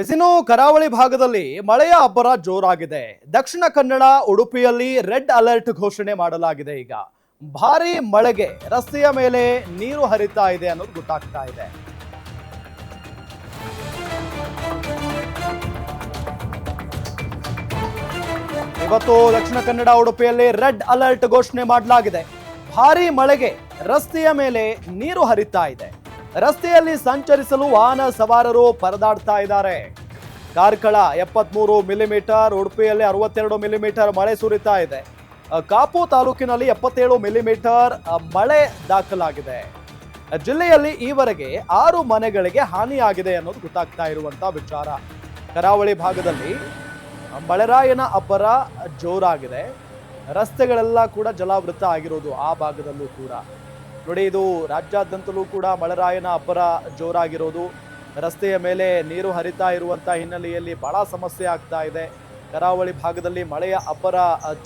ಎಸಿನು ಕರಾವಳಿ ಭಾಗದಲ್ಲಿ ಮಳೆಯ ಅಬ್ಬರ ಜೋರಾಗಿದೆ. ದಕ್ಷಿಣ ಕನ್ನಡ, ಉಡುಪಿಯಲ್ಲಿ ರೆಡ್ ಅಲರ್ಟ್ ಘೋಷಣೆ ಮಾಡಲಾಗಿದೆ ಈಗ. ಭಾರಿ ಮಳೆಗೆ ರಸ್ತೆಯ ಮೇಲೆ ನೀರು ಹರಿತಾ ಇದೆ ಅನ್ನೋದು ಗೊತ್ತಾಗ್ತಾ ಇದೆ. ಇವತ್ತು ದಕ್ಷಿಣ ಕನ್ನಡ, ಉಡುಪಿಯಲ್ಲಿ ರೆಡ್ ಅಲರ್ಟ್ ಘೋಷಣೆ ಮಾಡಲಾಗಿದೆ. ಭಾರಿ ಮಳೆಗೆ ರಸ್ತೆಯ ಮೇಲೆ ನೀರು ಹರಿತಾ ಇದೆ. ರಸ್ತೆಯಲ್ಲಿ ಸಂಚರಿಸಲು ವಾಹನ ಸವಾರರು ಪರದಾಡ್ತಾ ಇದ್ದಾರೆ. ಕಾರ್ಕಳ ಎಪ್ಪತ್ಮೂರು ಮಿಲಿಮೀಟರ್, ಉಡುಪಿಯಲ್ಲಿ ಅರವತ್ತೆರಡು ಮಿಲಿಮೀಟರ್ ಮಳೆ ಸುರಿತಾ ಇದೆ. ಕಾಪು ತಾಲೂಕಿನಲ್ಲಿ ಎಪ್ಪತ್ತೇಳು ಮಿಲಿಮೀಟರ್ ಮಳೆ ದಾಖಲಾಗಿದೆ. ಜಿಲ್ಲೆಯಲ್ಲಿ ಈವರೆಗೆ ಆರು ಮನೆಗಳಿಗೆ ಹಾನಿಯಾಗಿದೆ ಅನ್ನೋದು ಗೊತ್ತಾಗ್ತಾ ಇರುವಂತ ವಿಚಾರ. ಕರಾವಳಿ ಭಾಗದಲ್ಲಿ ಮಳೆರಾಯನ ಅಬ್ಬರ ಜೋರಾಗಿದೆ. ರಸ್ತೆಗಳೆಲ್ಲ ಕೂಡ ಜಲಾವೃತ ಆಗಿರೋದು ಆ ಭಾಗದಲ್ಲೂ ಕೂಡ. ನೋಡಿ, ಇದು ರಾಜ್ಯಾದ್ಯಂತಲೂ ಕೂಡ ಮಳೆರಾಯನ ಅಬ್ಬರ ಜೋರಾಗಿರೋದು. ರಸ್ತೆಯ ಮೇಲೆ ನೀರು ಹರಿತಾ ಇರುವಂತ ಹಿನ್ನೆಲೆಯಲ್ಲಿ ಬಹಳ ಸಮಸ್ಯೆ ಆಗ್ತಾ ಇದೆ. ಕರಾವಳಿ ಭಾಗದಲ್ಲಿ ಮಳೆಯ ಅಬ್ಬರ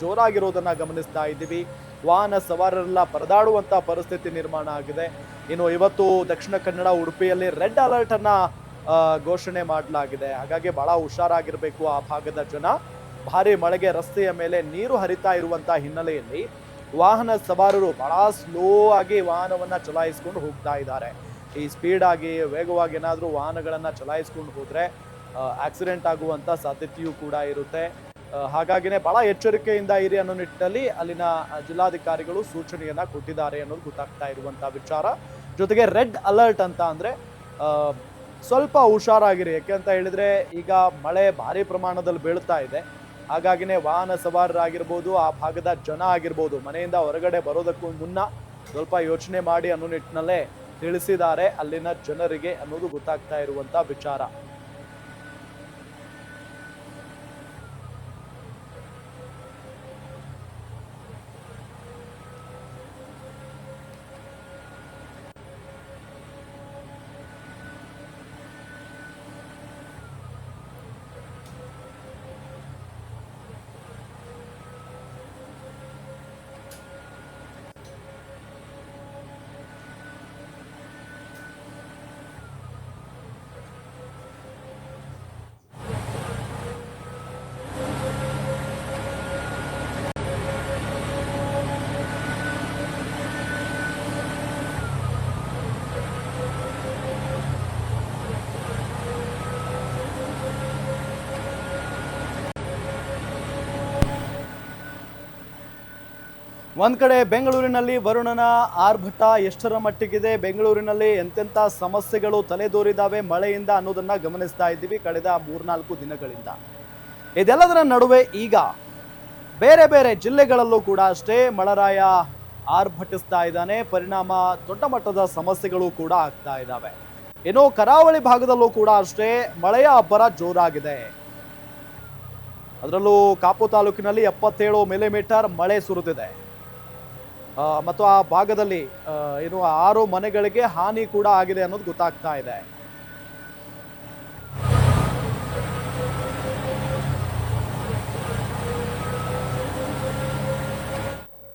ಜೋರಾಗಿರೋದನ್ನು ಗಮನಿಸ್ತಾ ಇದ್ದೀವಿ. ವಾಹನ ಸವಾರರೆಲ್ಲ ಪರದಾಡುವಂಥ ಪರಿಸ್ಥಿತಿ ನಿರ್ಮಾಣ ಆಗಿದೆ. ಇನ್ನು ಇವತ್ತು ದಕ್ಷಿಣ ಕನ್ನಡ, ಉಡುಪಿಯಲ್ಲಿ ರೆಡ್ ಅಲರ್ಟ್ ಅನ್ನ ಘೋಷಣೆ ಮಾಡಲಾಗಿದೆ. ಹಾಗಾಗಿ ಬಹಳ ಹುಷಾರಾಗಿರಬೇಕು ಆ ಭಾಗದ ಜನ. ಭಾರಿ ಮಳೆಗೆ ರಸ್ತೆಯ ಮೇಲೆ ನೀರು ಹರಿತಾ ಇರುವಂಥ ಹಿನ್ನೆಲೆಯಲ್ಲಿ ವಾಹನ ಸವಾರರು ಬಹಳ ಸ್ಲೋ ಆಗಿ ವಾಹನವನ್ನ ಚಲಾಯಿಸ್ಕೊಂಡು ಹೋಗ್ತಾ ಇದ್ದಾರೆ. ಈ ಸ್ಪೀಡ್ ಆಗಿ ವೇಗವಾಗಿ ಏನಾದರೂ ವಾಹನಗಳನ್ನ ಚಲಾಯಿಸ್ಕೊಂಡು ಹೋದರೆ ಆಕ್ಸಿಡೆಂಟ್ ಆಗುವಂತ ಸಾಧ್ಯತೆಯೂ ಕೂಡ ಇರುತ್ತೆ. ಹಾಗಾಗಿನೇ ಬಹಳ ಎಚ್ಚರಿಕೆಯಿಂದ ಇರಿ ಅನ್ನೋ ನಿಟ್ಟಿನಲ್ಲಿ ಅಲ್ಲಿನ ಜಿಲ್ಲಾಧಿಕಾರಿಗಳು ಸೂಚನೆಯನ್ನ ಕೊಟ್ಟಿದ್ದಾರೆ ಅನ್ನೋದು ಗೊತ್ತಾಗ್ತಾ ಇರುವಂತ ವಿಚಾರ. ಜೊತೆಗೆ ರೆಡ್ ಅಲರ್ಟ್ ಅಂತ ಅಂದರೆ ಸ್ವಲ್ಪ ಹುಷಾರಾಗಿರಿ. ಯಾಕೆ ಅಂತ ಹೇಳಿದ್ರೆ ಈಗ ಮಳೆ ಭಾರಿ ಪ್ರಮಾಣದಲ್ಲಿ ಬೀಳ್ತಾ ಇದೆ. ಹಾಗಾಗಿನೇ ವಾಹನ ಸವಾರರಾಗಿರ್ಬೋದು, ಆ ಭಾಗದ ಜನ ಆಗಿರ್ಬೋದು, ಮನೆಯಿಂದ ಹೊರಗಡೆ ಬರೋದಕ್ಕೂ ಮುನ್ನ ಸ್ವಲ್ಪ ಯೋಚನೆ ಮಾಡಿ ಅನ್ನೋ ನಿಟ್ಟಿನಲ್ಲೇ ತಿಳಿಸಿದ್ದಾರೆ. ಅಲ್ಲಿನ ಜನರಿಗೆ ಅನ್ನೋದು ಗೊತ್ತಾಗ್ತಾ ಇರುವಂತ ವಿಚಾರ. ಒಂದ್ ಕಡೆ ಬೆಂಗಳೂರಿನಲ್ಲಿ ವರುಣನ ಆರ್ಭಟ ಎಷ್ಟರ ಮಟ್ಟಿಗಿದೆ? ಬೆಂಗಳೂರಿನಲ್ಲಿ ಎಂತೆಂಥ ಸಮಸ್ಯೆಗಳು ತಲೆದೋರಿದಾವೆ ಮಳೆಯಿಂದ ಅನ್ನೋದನ್ನ ಗಮನಿಸ್ತಾ ಇದ್ದೀವಿ ಕಳೆದ ಮೂರ್ನಾಲ್ಕು ದಿನಗಳಿಂದ. ಇದೆಲ್ಲದರ ನಡುವೆ ಈಗ ಬೇರೆ ಬೇರೆ ಜಿಲ್ಲೆಗಳಲ್ಲೂ ಕೂಡ ಅಷ್ಟೇ ಮಳರಾಯ ಆರ್ಭಟಿಸ್ತಾ ಇದ್ದಾನೆ. ಪರಿಣಾಮ ದೊಡ್ಡ ಮಟ್ಟದ ಸಮಸ್ಯೆಗಳು ಕೂಡ ಆಗ್ತಾ ಇದ್ದಾವೆ. ಇನ್ನು ಕರಾವಳಿ ಭಾಗದಲ್ಲೂ ಕೂಡ ಅಷ್ಟೇ ಮಳೆಯ ಅಬ್ಬರ ಜೋರಾಗಿದೆ. ಅದರಲ್ಲೂ ಕಾಪು ತಾಲೂಕಿನಲ್ಲಿ ಎಪ್ಪತ್ತೇಳು ಮಿಲಿಮೀಟರ್ ಮಳೆ ಸುರಿದಿದೆ. ಮತ್ತು ಆ ಭಾಗದಲ್ಲಿ ಏನು ಆರು ಮನೆಗಳಿಗೆ ಹಾನಿ ಕೂಡ ಆಗಿದೆ ಅನ್ನೋದು ಗೊತ್ತಾಗ್ತಾ ಇದೆ.